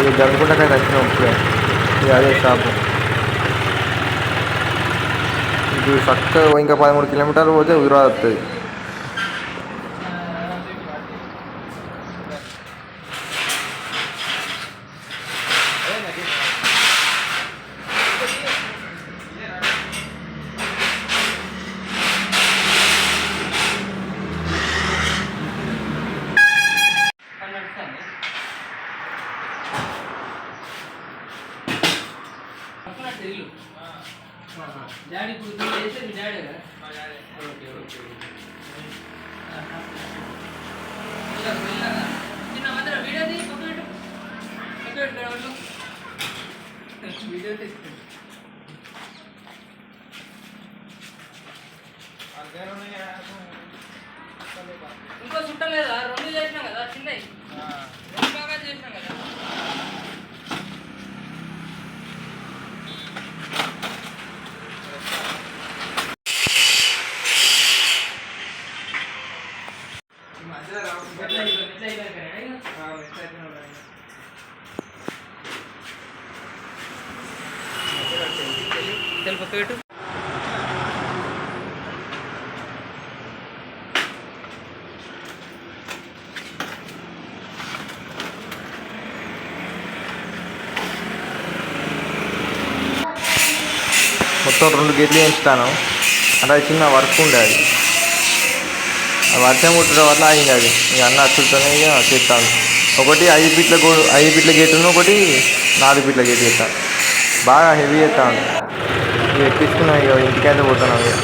ఇక జమ్మికుంటకైతే వచ్చినాం ఇప్పుడే. ఇక అదే షాపు. ఇది చక్కగా ఇంకా పదమూడు కిలోమీటర్లు పోతే హుజరాబాద్ వస్తుంది డాడీ ఇప్పుడు నువ్వు చేస్తే మీ డాడీ కదా? Okay video? వీడియో. ఇంకో చుట్టలేదా రెండు చేసినాం కదా చిన్నవి రెండు బాగా చేసినాం కదా ఎట్లా అయిపోయింది? ఎట్లా అయిపోయింది కదా? తెలుపు మొత్తం రెండు గేట్లు వేయించుతాను అంటే చిన్న వర్క్ ఉండే వర్షం కుట్టడం వల్ల అయింది అది. ఇక అన్న అచ్చులతోనే ఇక చేస్తాను ఒకటి ఐదు ఫీట్ల గో ఐదు ఫీట్ల గేటును ఒకటి నాలుగు ఫీట్ల గేట్ చేస్తాను బాగా హెవీ చేస్తాను ఇక ఎక్కించుకున్నాను ఇక ఇంటికైతే పోతున్నాను ఇక.